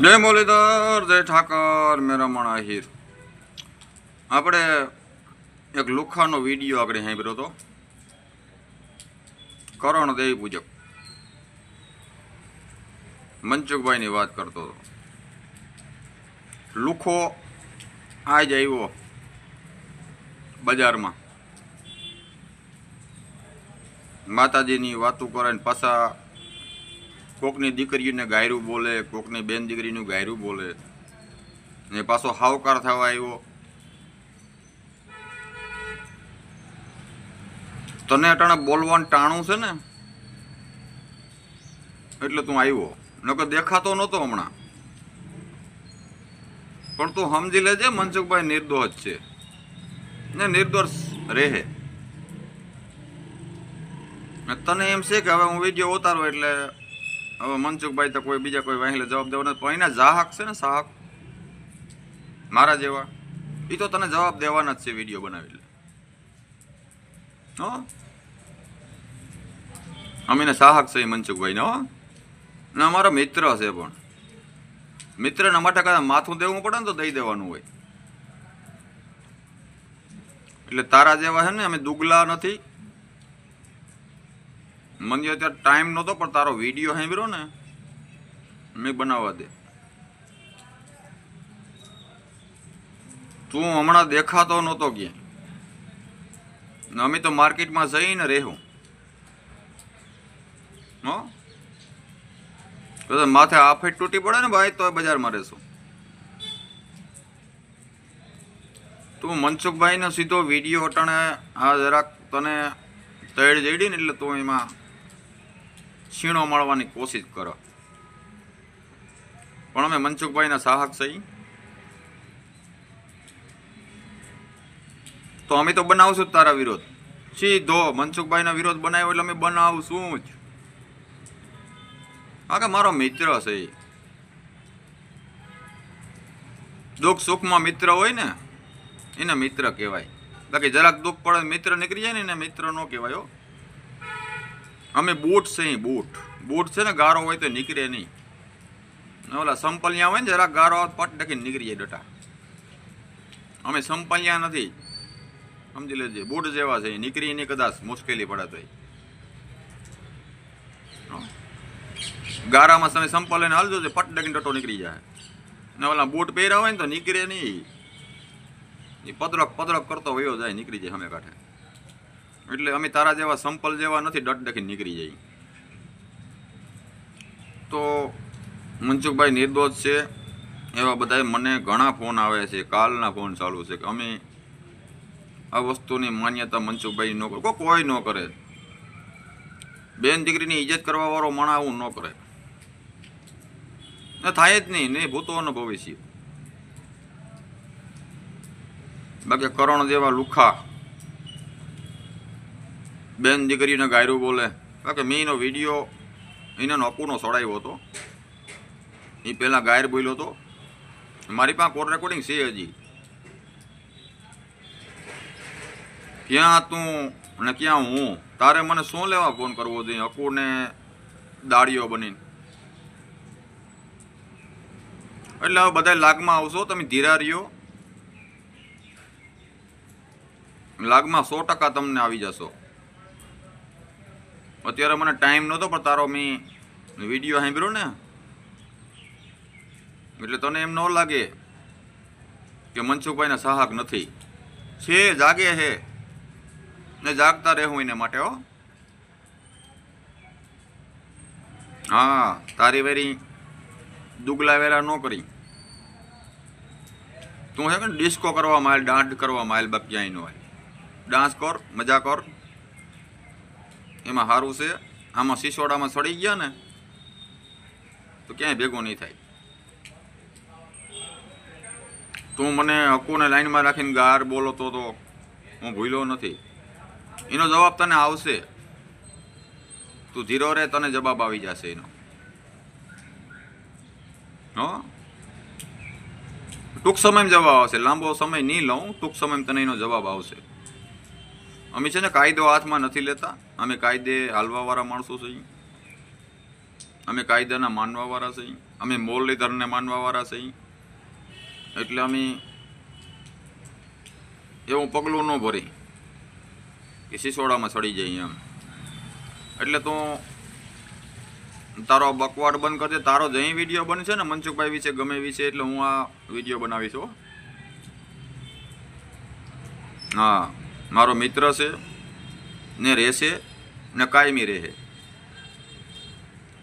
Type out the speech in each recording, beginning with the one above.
જય મુરલીધર જય ઠાકર મેરામણ આહિર આપણે એક લુખાનો વીડિયો આગળ સાંભળ્યો હતો. કરણ દેવી પૂજક. મનસુખભાઈની વાત કરતો હતો. લુખો આજ આવ્યો બજારમાં. માતાજીની વાતો કરે પાછા કોકની દીકરીને ગાયરું બોલે, કોકની બેન દીકરીનું ગાયરું બોલે. ને પાછો હાવકાર થવા આવ્યો. તને અટાણે બોલવાનું ટાણું છે ને? એટલે તું આવ્યો. નકર દેખાતો નહોતો હમણાં. પણ તું સમજી લેજે, મનસુખભાઈ નિર્દોષ છે. ને નિર્દોષ રહે. તને એમ છે કે હવે હું વીડિયો ઉતારો એટલે હવે મનસુખભાઈ તો કોઈ બીજા કોઈ વાહિલે જવાબ દેવો નથી. પણ એના જાહક છે ને સાહક મારા જેવા. એ તો તને જવાબ દેવાના જ છે વીડિયો બનાવી હો? અમીને સાહક છે એ મનસુખભાઈ ને હો? ને અમારો મિત્ર છે પણ. મિત્રના માટે કદાચ માથું દેવું પડે ને તો દઈ દેવાનું હોય. એટલે તારા જેવા છે ને, અમે દુગલા નથી. મને અત્યારે ટાઈમ નહોતો પણ તારો વીડિયો સાંભળ્યો ને, મેં બનાવવા દે. તું હમણાં દેખાતો નહોતો ક્યાંય. અમે તો માર્કેટમાં જઈને રહેવું. હો? તો માથે આફેટ તૂટી પડે ને ભાઈ તો બજારમાં રહેશું. તું મનસુખભાઈનો સીધો વીડિયો અટાણે આ જરાક તને તૈડ જડી ને એટલે તું એમાં છીણો મળવાની કોશિશ કરો. પણ અમે મનસુખભાઈના સાહક સહી તો અમે તો બનાવશું તારા વિરોધ. સીધો મનસુખભાઈનો વિરોધ બનાવ્યો એટલે અમે બનાવશું જ. હા કે મારો મિત્ર છે દુઃખ સુખમાં મિત્ર હોય ને, એને મિત્ર કહેવાય. બાકી જરાક દુઃખ પડે મિત્ર નીકળી જાય ને, એને મિત્ર ન કહેવાય હો. અમે બૂટ છે અહીં બૂટ. બૂટ છે ને ગારો હોય તો નીકળે નહીં. ઓલા સંપલિયા હોય ને જરાક ગારો આવે પટ ડખીને નીકળી જાય ડટા. અમે સંપલિયા નથી. સમજી લેજે બૂટ જેવા છે નીકળી નહીં કદાચ, મુશ્કેલી પડે તો ગારામાં તમે સંપલ લઈને હાલજો છે પટ ડકીને ડટો નીકળી જાય. ને ઓલા બૂટ પહેર્યા હોય ને તો નીકળે નહીં. એ પદરક પદરક કરતો વયો જાય, નીકળી જાય અમે કાંઠે. એટલે અમે તારા જેવા સંપલ જેવા નથી, ડટ ડખી નીકળી જાય તો મનસુખભાઈ નિર્દોષ છે, એવા બધાય મને ઘણા ફોન આવે છે, કાલના ફોન ચાલુ છે કે અમે આ વસ્તુની માન્યતા મનસુખભાઈ ન કરે. કોઈ ન કરે. બેન દીકરીની ઇજ્જત કરવા વાળો મણા આવું ન કરે. ને થાય જ નહીં નહીં ભૂતો અને ભવિષ્ય બાકી કરણ જેવા લુખા બેન દીકરીને ગાયરું બોલે. બાકી મેં એનો વીડિયો, એને નોકુનો સડાવ્યો હતો. એ પહેલાં ગાયર બોલ્યો હતો. મારી પાસે કોર્ટ રેકોર્ડિંગ છે હજી. ક્યાં તું અને ક્યાં હું? તારે મને શું લેવા ફોન કરવો જોઈએ અકુને દાળીઓ બનીને. એટલે હવે બધા લાગમાં આવશો, તમે ધીરા રહ્યો. લાગમાં સો ટકા તમને આવી જશો. અત્યારે મને ટાઈમ નહોતો, પણ તારો મેં વીડિયો સાંભળ્યો ને, એટલે તને એમ ન લાગે કે મનસુખભાઈને સાહક નથી. છે, જાગે છે. ને જાગતા રહેવું એને માટે, હો. હા, તારી વેરી દુગલા વેરા ન કરી. તું છે કે ડિસ્કો કરવા માલ દાંડ કરવા માલ બાપ ક્યાંય ન હોય. ડાન્સ કર, મજા કર. એમાં સારું છે. આમાં સિસોડામાં સડી ગયા ને, તો ક્યાંય ભેગું નહીં થાય. તું મને હકુને લાઈનમાં રાખીને ગાર બોલતો તો હું ભૂલ્યો નથી. એનો જવાબ તને આવશે. તું ધીરો રે તને જવાબ આવી જશે એનો. હો? ટૂંક સમયમાં જવાબ આવશે. લાંબો સમય નહીં લઉં, ટૂંક સમયમાં તને એનો જવાબ આવશે. અમે છે ને કાયદો હાથમાં નથી લેતા. અમે કાયદે હાલવાવાળા માણસો છીએ. અમે કાયદાના માનવાવાળા છીએ. અમે મુરલીધરને માનવાવાળા છીએ. એટલે અમે એવું પગલું ન ભરી કે સિસોડામાં સડી જાય એમ. એટલે તો તારો બકવાડ બંધ કરજે. તારો જઈ વીડિયો બનશે ને મનસુખભાઈ વિશે ગમે વિશે એટલે હું આ વીડિયો બનાવીશ હો. હા. મારો મિત્ર છે ને રહેશે ને કાયમી રહે.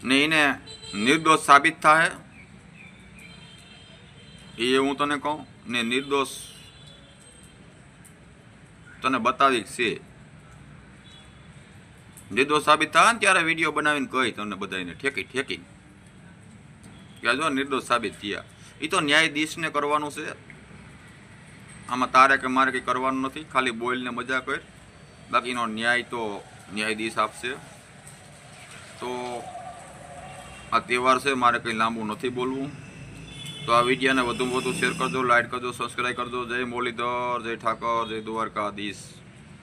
ને એને નિર્દોષ સાબિત થાય એ હું તને કહું, ને નિર્દોષ તને બતાવી છે. નિર્દોષ સાબિત થાય ને ત્યારે વીડિયો બનાવીને કહી તમને બધાને ઠેકી ઠેકી. કે જો નિર્દોષ સાબિત થયા. એ તો ન્યાયાધીશને કરવાનું છે. આમાં તારે કે મારે કંઈ કરવાનું નથી, ખાલી બોઇલને મજા કર. બાકીનો ન્યાય તો ન્યાયાધીશ આપશે. તો આ તહેવાર છે, મારે કંઈ લાંબુ નથી બોલવું. તો આ વિડીયોને વધુમાં વધુ શેર કરજો લાઇક કરજો સબસ્ક્રાઈબ કરજો. જય મોલીધર જય ઠાકર, જય દ્વારકાધીશ.